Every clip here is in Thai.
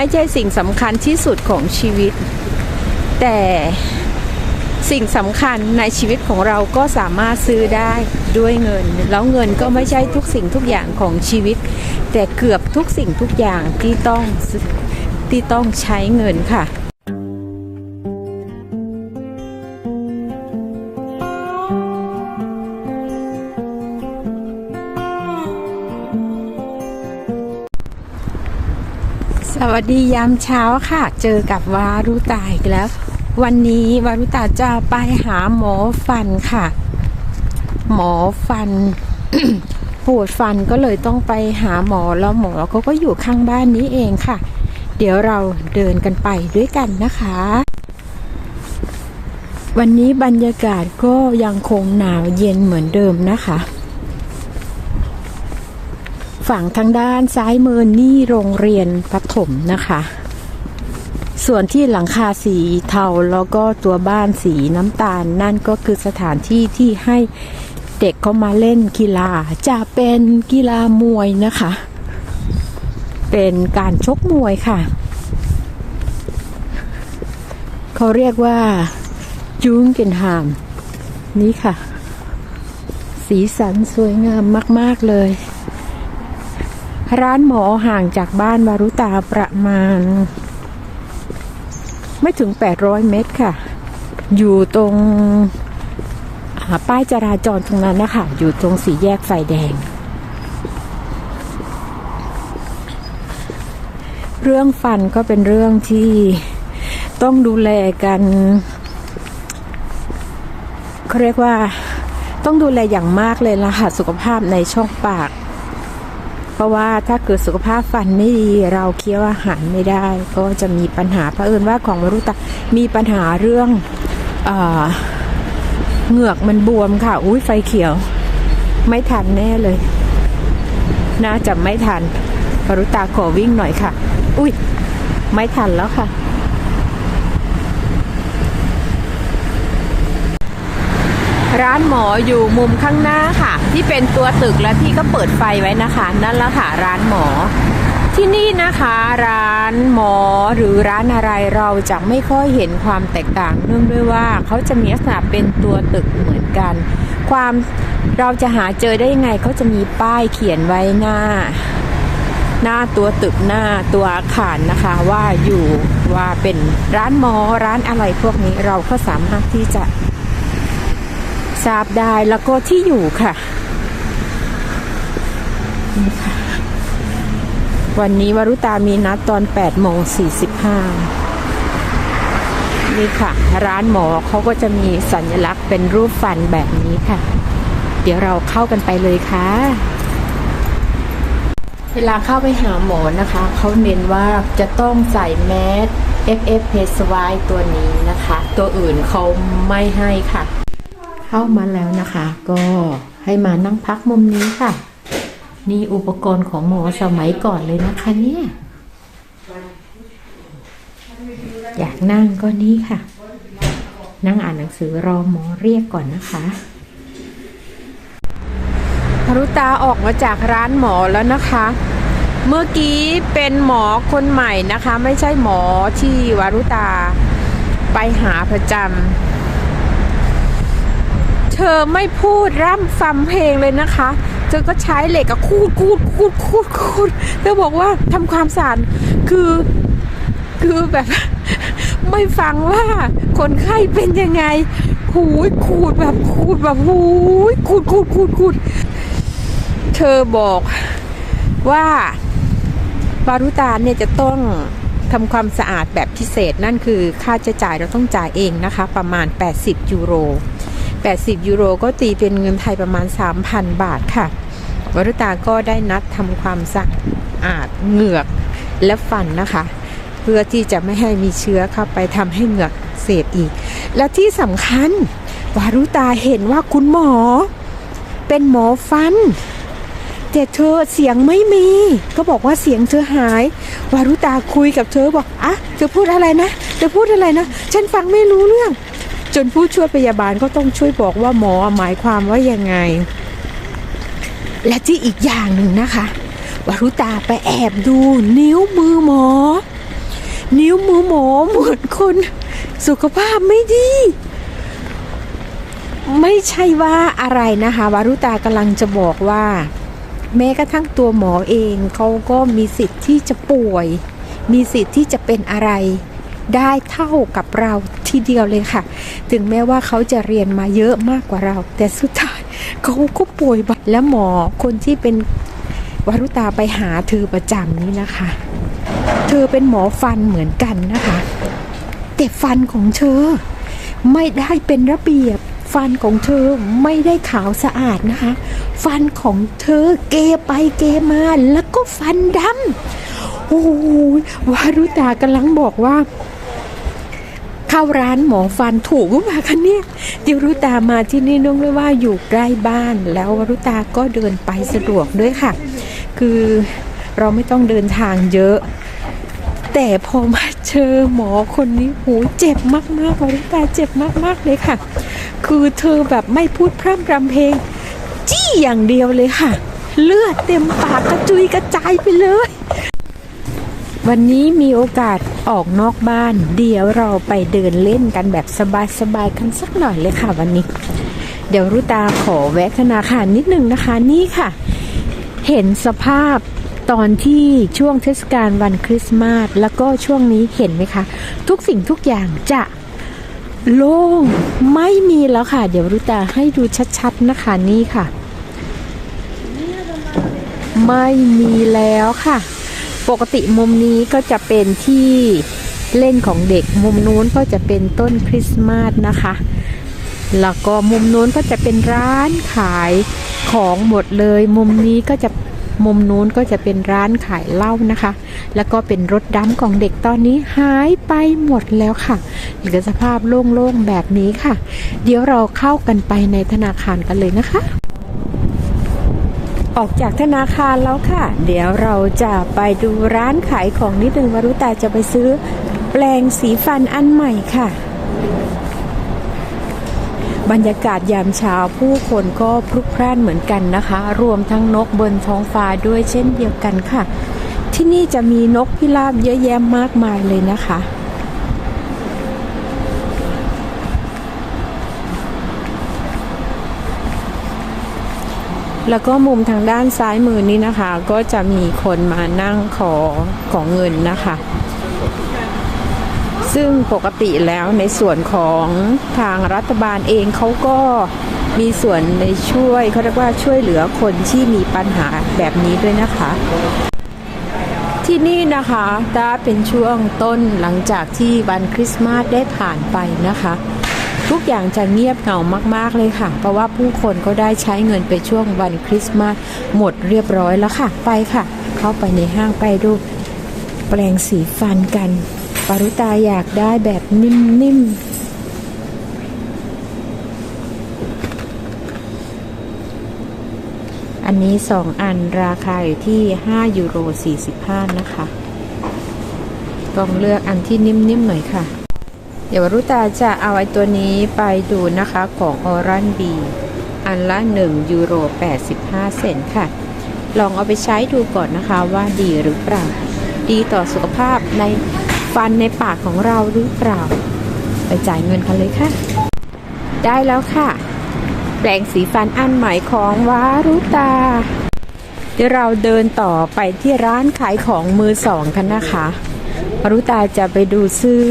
ไม่ใช่สิ่งสำคัญที่สุดของชีวิต แต่สิ่งสำคัญในชีวิตของเราก็สามารถซื้อได้ด้วยเงิน แล้วเงินก็ไม่ใช่ทุกสิ่งทุกอย่างของชีวิต แต่เกือบทุกสิ่งทุกอย่างที่ต้องที่ต้องใช้เงินค่ะ วัสดียามเช้าค่ะ เจอกับวารุตาอีกแล้ว วันนี้วารุตาจะไปหาหมอฟันค่ะ หมอฟันปวดฟันก็เลยต้องไปหาหมอแล้วหมอเขาก็อยู่ข้างบ้านนี้เองค่ะ เดี๋ยวเราเดินกันไปด้วยกันนะคะ วันนี้บรรยากาศก็ยังคงหนาวเย็นเหมือนเดิมนะคะ ฝั่งทางด้านซ้ายมือนี่โรงเรียนประถมนะคะ ส่วนที่หลังคาสีเทาแล้วก็ตัวบ้านสีน้ำตาล นั่นก็คือสถานที่ที่ให้เด็กเขามาเล่นกีฬา จะเป็นกีฬามวยนะคะ เป็นการชกมวยค่ะเขาเรียกว่าจูงเกนฮาม นี่ค่ะ สีสันสวยงามมาก ๆ เลย ร้านหมอห่างจากบ้านวารุตาประมาณ ไม่ถึง 800 เมตรค่ะ อยู่ตรงป้ายจราจรตรงนั้นนะคะ อยู่ตรงสี่แยกไฟแดง เรื่องฟันก็เป็นเรื่องที่ต้องดูแลกันเขาเรียกว่าต้องดูแลอย่างมากเลยละค่ะสุขภาพในช่องปาก เพราะว่าถ้าเกิดสุขภาพฟันไม่ดีเราเคี้ยวอาหารไม่ได้ ก็จะมีปัญหาเพราะเอิญว่าของมรุตามีปัญหาเรื่องเออเหงือกมันบวมค่ะ อุ้ยไฟเขียว ไม่ทันแน่เลย น่าจะไม่ทันมรุตาขอวิ่งหน่อยค่ะ อุ้ยไม่ทันแล้วค่ะ ร้านหมออยู่มุมข้างหน้าค่ะ ที่เป็นตัวตึกและที่ก็เปิดไฟไว้นะคะ นั่นแหละค่ะร้านหมอ ที่นี่นะคะ ร้านหมอหรือร้านอะไรเราจะไม่ค่อยเห็นความแตกต่างเนื่องด้วยว่าเขาจะมีลักษณะเป็นตัวตึกเหมือนกัน ความเราจะหาเจอได้ยังไงเขาจะมีป้ายเขียนไว้หน้า หน้าตัวตึกหน้าตัวอาคารนะคะ ว่าอยู่ว่าเป็นร้านหมอร้านอะไรพวกนี้เราก็สามารถที่จะ ทราบได้แล้วก็ที่อยู่ค่ะ วันนี้วรุตามีนัดตอน8โมง45นี่ค่ะ ร้านหมอเขาก็จะมีสัญลักษณ์เป็นรูปฟันแบบนี้ค่ะ เดี๋ยวเราเข้ากันไปเลยค่ะ เวลาเข้าไปหาหมอนะคะ เขาเน้นว่าจะต้องใส่แมส FF p s y ตัวนี้นะคะ ตัวอื่นเขาไม่ให้ค่ะ เข้ามาแล้วนะคะ ก็ให้มานั่งพักมุมนี้ค่ะ นี่อุปกรณ์ของหมอสมัยก่อนเลยนะคะเนี่ยอยากนั่งก็นี่ค่ะ นั่งอ่านหนังสือรอหมอเรียกก่อนนะคะพรุตาออกมาจากร้านหมอแล้วนะคะ เมื่อกี้เป็นหมอคนใหม่นะคะ ไม่ใช่หมอที่วารุตาไปหาประจำ ธอไม่พูดร่ำฟำเพลงเลยนะคะ เธอก็ใช้เหล็กอะคูดคูดคูดคูดคูดเธอบอกว่าทำความสะอาดคือคือแบบ ไม่ฟังว่าคนไข้เป็นยังไงหูยขูดแบบขูดแบบหูยขูดขูดขูดขูดเธอบอกว่าบารุตาเนี่ยจะต้องทำความสะอาดแบบพิเศษนั่นคือค่าใช้จ่ายเราต้องจ่ายเองนะคะ ประมาณ 80 ยูโร 80 ยูโรก็ตีเป็นเงินไทยประมาณ 3,000 บาทค่ะ วรุตาก็ได้นัดทำความสะอาดเหงือกและฟันนะคะ เพื่อที่จะไม่ให้มีเชื้อเข้าไปทำให้เหงือกเสพอีก และที่สำคัญ วารุตาเห็นว่าคุณหมอ เป็นหมอฟันแต่เธอเสียงไม่มี ก็บอกว่าเสียงเธอหาย วารุตาคุยกับเธอบอกอะเธอพูดอะไรนะเธอพูดอะไรนะ ฉันฟังไม่รู้เรื่อง จนผู้ช่วยพยาบาลก็ต้องช่วยบอกว่าหมอหมายความว่ายังไง และที่อีกอย่างหนึ่งนะคะวารุตาไปแอบดูนิ้วมือหมอหมูหมอเหมือนคน สุขภาพไม่ดี ไม่ใช่ว่าอะไรนะคะวารุตากำลังจะบอกว่า แม้กระทั่งตัวหมอเองเขาก็มีสิทธิ์ที่จะป่วย มีสิทธิ์ที่จะเป็นอะไร ได้เท่ากับเราทีเดียวเลยค่ะ ถึงแม้ว่าเขาจะเรียนมาเยอะมากกว่าเรา แต่สุดท้ายเขาก็ป่วยบัดและหมอคนที่เป็นวารุตาไปหาเธอประจำนี่นะคะ เธอเป็นหมอฟันเหมือนกันนะคะ แต่ฟันของเธอ ไม่ได้เป็นระเบียบฟันของเธอไม่ได้ขาวสะอาดนะคะ ฟันของเธอเกไปเกมาแล้วก็ฟันดำโอ้ยวารุตากำลังบอกว่า เข้าร้านหมอฟันถูกหรือเปล่าคะเนี่ยดิรุตามาที่นี่น้องเลยว่าอยู่ใกล้บ้าน แล้ววรุตาก็เดินไปสะดวกด้วยค่ะ คือเราไม่ต้องเดินทางเยอะ แต่พอมาเจอหมอคนนี้หูเจ็บมากๆวริตาเจ็บมากๆเลยค่ะ คือเธอแบบไม่พูดพร่ำรำเพลง จี้อย่างเดียวเลยค่ะ เลือดเต็มปากกระจุยกระจายไปเลย วันนี้มีโอกาสออกนอกบ้าน เดี๋ยวเราไปเดินเล่นกันแบบสบายๆกันสักหน่อยเลยค่ะวันนี้ เดี๋ยวรุตาขอแวะธนาคารนิดนึงนะคะนี่ค่ะ เห็นสภาพตอนที่ช่วงเทศกาลวันคริสต์มาสแล้วก็ช่วงนี้เห็นไหมคะ ทุกสิ่งทุกอย่างจะโล่งไม่มีแล้วค่ะ เดี๋ยวรุตาให้ดูชัดๆนะคะนี่ค่ะ ไม่มีแล้วค่ะ ปกติมุมนี้ก็จะเป็นที่เล่นของเด็ก มุมนู้นก็จะเป็นต้นคริสต์มาสนะคะ แล้วก็มุมนู้นก็จะเป็นร้านขายของหมดเลย มุมนี้ก็จะมุมนู้นก็จะเป็นร้านขายเหล้านะคะ แล้วก็เป็นรถดำของเด็กตอนนี้หายไปหมดแล้วค่ะ เหลือสภาพโล่งๆแบบนี้ค่ะ เดี๋ยวเราเข้ากันไปในธนาคารกันเลยนะคะ ออกจากธนาคารแล้วค่ะ เดี๋ยวเราจะไปดูร้านขายของนิดนึงวารุตาจะไปซื้อแปลงสีฟันอันใหม่ค่ะ บรรยากาศยามเช้าผู้คนก็พลุกพล่านเหมือนกันนะคะ รวมทั้งนกบนท้องฟ้าด้วยเช่นเดียวกันค่ะ ที่นี่จะมีนกพิราบเยอะแยะมากมายเลยนะคะ แล้วก็มุมทางด้านซ้ายมือนี้นะคะ ก็จะมีคนมานั่งขอของเงินนะคะ ซึ่งปกติแล้วในส่วนของทางรัฐบาลเองเขาก็มีส่วนในช่วยเขาเรียกว่าช่วยเหลือคนที่มีปัญหาแบบนี้ด้วยนะคะ ที่นี่นะคะถ้าเป็นช่วงต้นหลังจากที่วันคริสต์มาสได้ผ่านไปนะคะ ทุกอย่างจะเงียบเหงามาก ๆ เลยค่ะ เพราะว่าผู้คนก็ได้ใช้เงินไปช่วงวันคริสต์มาสหมดเรียบร้อยแล้วค่ะ ไปค่ะ เข้าไปในห้างไปดูแปลงสีฟันกัน ปารุตาอยากได้แบบนิ่ม ๆอันนี้ 2 อันราคาอยู่ที่ 5 ยูโร 45 นะคะ ต้องเลือกอันที่นิ่ม ๆ หน่อยค่ะ เดี๋ยววรุตาจะเอาไอ้ตัวนี้ไปดูนะคะของออรันบีอันละ 1 ยูโร 85 เซนค่ะ ลองเอาไปใช้ดูก่อนนะคะว่าดีหรือเปล่า ดีต่อสุขภาพในฟันในปากของเราหรือเปล่า ไปจ่ายเงินกันเลยค่ะ ได้แล้วค่ะ แปลงสีฟันอันใหม่ของวารุตา เดี๋ยวเราเดินต่อไปที่ร้านขายของมือสองกันนะคะ วารุตาจะไปดูซื้อ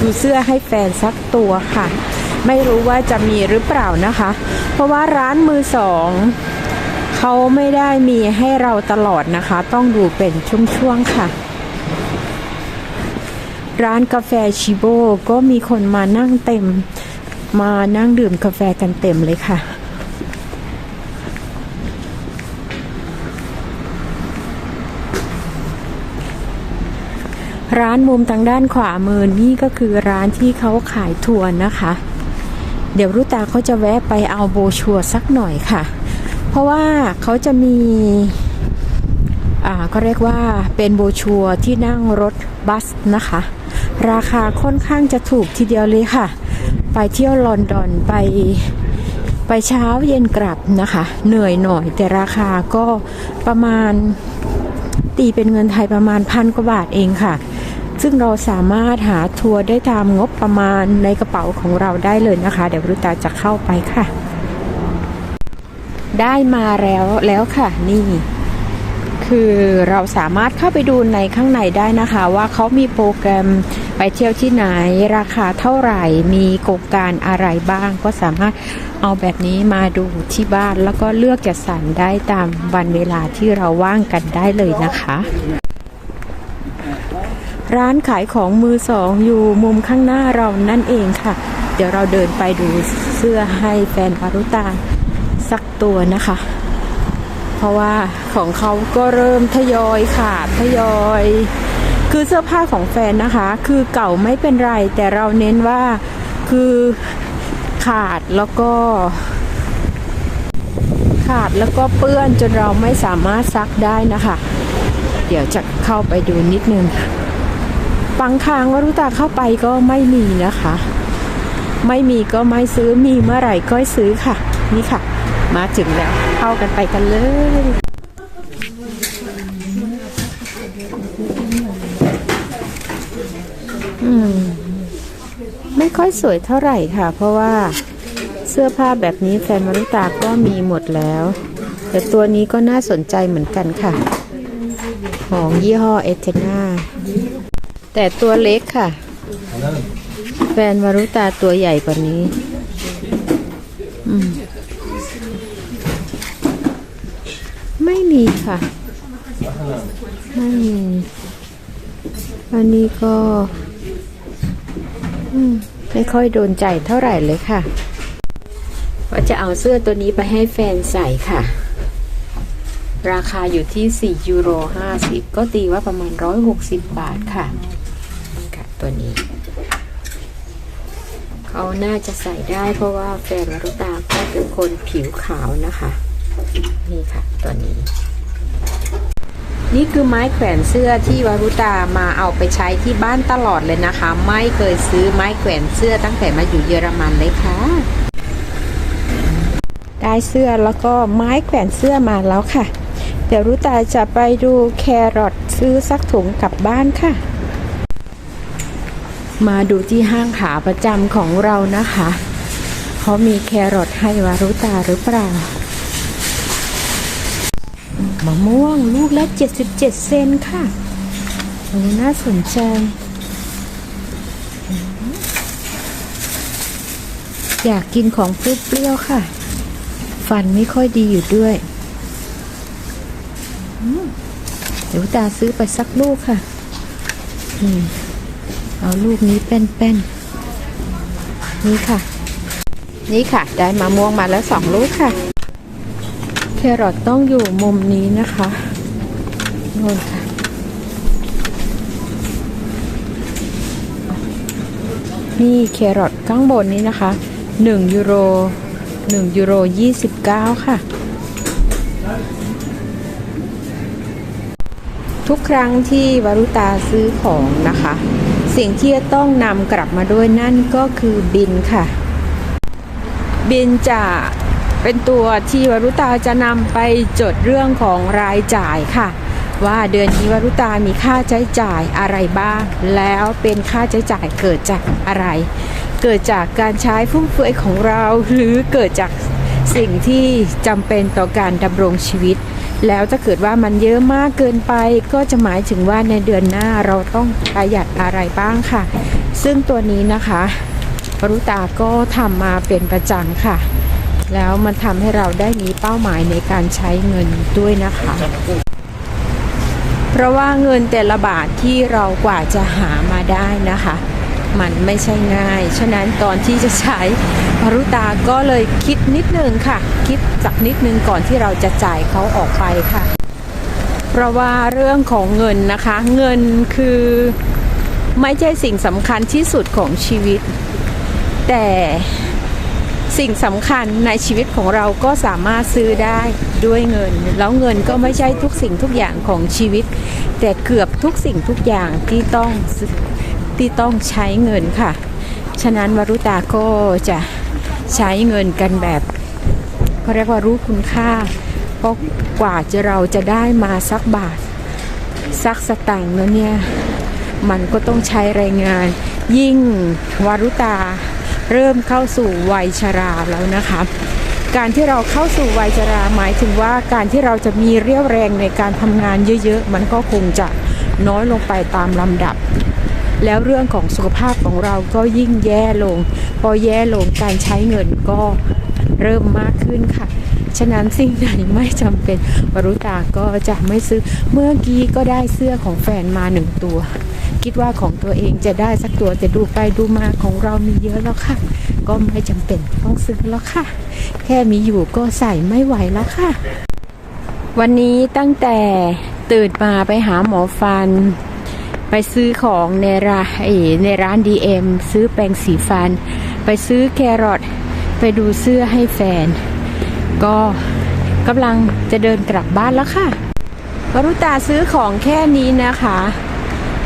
ดูเสื้อให้แฟนสักตัวค่ะ ไม่รู้ว่าจะมีหรือเปล่านะคะ เพราะว่าร้านมือสองเขาไม่ได้มีให้เราตลอดนะคะ ต้องดูเป็นช่วงๆค่ะ ร้านกาแฟชิโบก็มีคนมานั่งเต็ม มานั่งดื่มกาแฟกันเต็มเลยค่ะ ร้านมุมทางด้านขวามือนี่ก็คือร้านที่เขาขายทัวร์นะคะ เดี๋ยวรุตาเขาจะแวะไปเอาโบชัวร์สักหน่อยค่ะ เพราะว่าเขาจะมีอ่าก็เรียกว่าเป็นโบชัวร์ที่นั่งรถบัสนะคะ ราคาค่อนข้างจะถูกทีเดียวเลยค่ะ ไปเที่ยวลอนดอนไปไปเช้าเย็นกลับนะคะ เหนื่อยหน่อยแต่ราคาก็ประมาณตีเป็นเงินไทยประมาณพันกว่าบาทเองค่ะ ซึ่งเราสามารถหาทัวร์ได้ตามงบประมาณในกระเป๋าของเราได้เลยนะคะ เดี๋ยวรุตาจะเข้าไปค่ะ ได้มาแล้วแล้วค่ะ นี่ คือเราสามารถเข้าไปดูในข้างในได้นะคะ ว่าเขามีโปรแกรมไปเที่ยวที่ไหน ราคาเท่าไหร่มีโครงการอะไรบ้างก็สามารถเอาแบบนี้มาดูที่บ้านแล้วก็เลือกจัดสรรได้ตามวันเวลาที่เราว่างกันได้เลยนะคะ ร้านขายของมือสองอยู่มุมข้างหน้าเรานั่นเองค่ะ เดี๋ยวเราเดินไปดูเสื้อให้แฟนพารุตาสักตัวนะคะ เพราะว่าของเขาก็เริ่มทยอยขาดทยอย คือเสื้อผ้าของแฟนนะคะ คือเก่าไม่เป็นไร แต่เราเน้นว่าคือขาดแล้วก็ขาดแล้วก็เปื้อนจนเราไม่สามารถซักได้นะคะ เดี๋ยวจะเข้าไปดูนิดนึง บางครั้งวรุตาเข้าไปก็ไม่มีนะคะ ไม่มีก็ไม่ซื้อมีเมื่อไหร่ก็ซื้อค่ะ นี่ค่ะ มาถึงแล้ว เข้ากันไปกันเลยอืมไม่ค่อยสวยเท่าไหร่ค่ะ เพราะว่าเสื้อผ้าแบบนี้แฟนมารุตาก็มีหมดแล้ว แต่ตัวนี้ก็น่าสนใจเหมือนกันค่ะ ของยี่ห้อเอเทนา แต่ตัวเล็กค่ะ แฟนมารุตาตัวใหญ่กว่านี้ อืมไม่มีค่ะ ไม่มีอันนี้ก็ไม่ค่อยโดนใจเท่าไหร่เลยค่ะว่าจะเอาเสื้อตัวนี้ไปให้แฟนใส่ค่ะ ราคาอยู่ที่ 4 ยูโร 50 ก็ตีว่าประมาณ 160 บาทค่ะ ตัวนี้ เขาน่าจะใส่ได้เพราะว่าแฟนวรุตาก็เป็นคนผิวขาวนะคะ นี่ค่ะตัวนี้ นี่คือไม้แขวนเสื้อที่วารุตามาเอาไปใช้ที่บ้านตลอดเลยนะคะ ไม่เคยซื้อไม้แขวนเสื้อตั้งแต่มาอยู่เยอรมันเลยค่ะได้เสื้อแล้วก็ไม้แขวนเสื้อมาแล้วค่ะ เดี๋ยวรุตาจะไปดูแครอทซื้อสักถุงกลับบ้านค่ะ มาดูที่ห้างขาประจำของเรานะคะเขามีแครอทให้วารุตาหรือเปล่ามะม่วงลูกละ 77 เซนค่ะโอ้น่าสนใจอยากกินของเปรี้ยวๆค่ะ ฟันไม่ค่อยดีอยู่ด้วยเดี๋ยวตาซื้อไปสักลูกค่ะ อืม เอาลูกนี้เป็นๆนี่ค่ะ นี่ค่ะ ได้มะม่วงมาแล้วสองลูกค่ะ แครอทต้องอยู่มุมนี้นะคะโน่นค่ะนี่แครอทข้างบนนี้นะคะ 1 ยูโร 1 ยูโร 29 ค่ะ ทุกครั้งที่วารุตาซื้อของนะคะ สิ่งที่จะต้องนำกลับมาด้วยนั่นก็คือบินค่ะ บินจะเป็นตัวที่วรุตาจะนำไปจดเรื่องของรายจ่ายค่ะ ว่าเดือนนี้วรุตามีค่าใช้จ่ายอะไรบ้าง แล้วเป็นค่าใช้จ่ายเกิดจากอะไร เกิดจากการใช้ฟุ่มเฟือยของเรา หรือเกิดจากสิ่งที่จำเป็นต่อการดำรงชีวิต แล้วถ้าเกิดว่ามันเยอะมากเกินไป ก็จะหมายถึงว่าในเดือนหน้าเราต้องประหยัดอะไรบ้างค่ะ ซึ่งตัวนี้นะคะวรุตาก็ทำมาเป็นประจำค่ะ แล้วมันทำให้เราได้มีเป้าหมายในการใช้เงินด้วยนะคะ เพราะว่าเงินแต่ละบาทที่เรากว่าจะหามาได้นะคะ มันไม่ใช่ง่าย ฉะนั้นตอนที่จะใช้พรุตาก็เลยคิดนิดนึงค่ะ คิดสักนิดนึงก่อนที่เราจะจ่ายเขาออกไปค่ะ เพราะว่าเรื่องของเงินนะคะ เงินคือไม่ใช่สิ่งสำคัญที่สุดของชีวิต แต่สิ่งสำคัญในชีวิตของเราก็สามารถซื้อได้ด้วยเงิน แล้วเงินก็ไม่ใช่ทุกสิ่งทุกอย่างของชีวิต แต่เกือบทุกสิ่งทุกอย่างที่ต้อง ที่ต้องใช้เงินค่ะ ฉะนั้นวรุตาก็จะใช้เงินกันแบบเขาเรียกว่ารู้คุณค่า เพราะกว่าจะเราจะได้มาสักบาทสักสตางค์แล้วเนี่ย มันก็ต้องใช้แรงงาน ยิ่งวารุตาเริ่มเข้าสู่วัยชราแล้วนะคะ การที่เราเข้าสู่วัยชราหมายถึงว่าการที่เราจะมีเรี่ยวแรงในการทำงานเยอะๆ มันก็คงจะน้อยลงไปตามลำดับ แล้วเรื่องของสุขภาพของเราก็ยิ่งแย่ลง พอแย่ลงการใช้เงินก็เริ่มมากขึ้นค่ะ ฉะนั้นสิ่งไหนไม่จำเป็นวรุตาก็จะไม่ซื้อ เมื่อกี้ก็ได้เสื้อของแฟนมาหนึ่งตัว คิดว่าของตัวเองจะได้สักตัวแต่ดูไปดูมาของเรามีเยอะแล้วค่ะ ก็ไม่จำเป็นต้องซื้อแล้วค่ะ แค่มีอยู่ก็ใส่ไม่ไหวแล้วค่ะ วันนี้ตั้งแต่ตื่นมาไปหาหมอฟัน ไปซื้อของในร้านเอ่อในร้าน DM ซื้อแปรงสีฟัน ไปซื้อแครอทไปดูเสื้อให้แฟน ก็กำลังจะเดินกลับบ้านแล้วค่ะวรุตาซื้อของแค่นี้นะคะ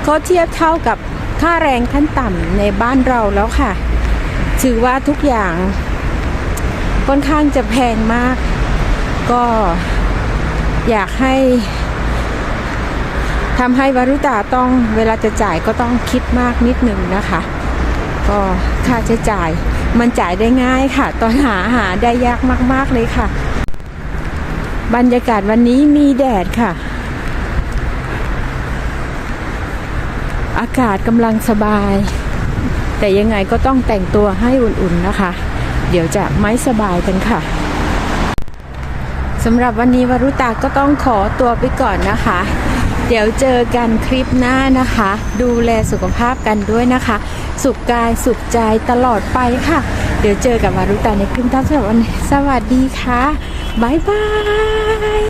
ก็เทียบเท่ากับค่าแรงขั้นต่ำในบ้านเราแล้วค่ะ ถือว่าทุกอย่างค่อนข้างจะแพงมาก ก็อยากให้ ทำให้วรุตาต้องเวลาจะจ่ายก็ต้องคิดมากนิดหนึ่งนะคะ ก็ค่าใช้จ่ายมันจ่ายได้ง่ายค่ะ ตอนหาหาได้ยากมาก ๆเลยค่ะ บรรยากาศวันนี้มีแดดค่ะ อากาศกำลังสบาย แต่ยังไงก็ต้องแต่งตัวให้อุ่นๆนะคะ เดี๋ยวจะไม่สบายกันค่ะสำหรับวันนี้วรุตาก็ต้องขอตัวไปก่อนนะคะ เดี๋ยวเจอกันคลิปหน้านะคะ ดูแลสุขภาพกันด้วยนะคะ สุขกายสุขใจตลอดไปค่ะ เดี๋ยวเจอกับมารุตาในคลิปหน้าสำหรับวันนี้สวัสดีค่ะ บ๊ายบาย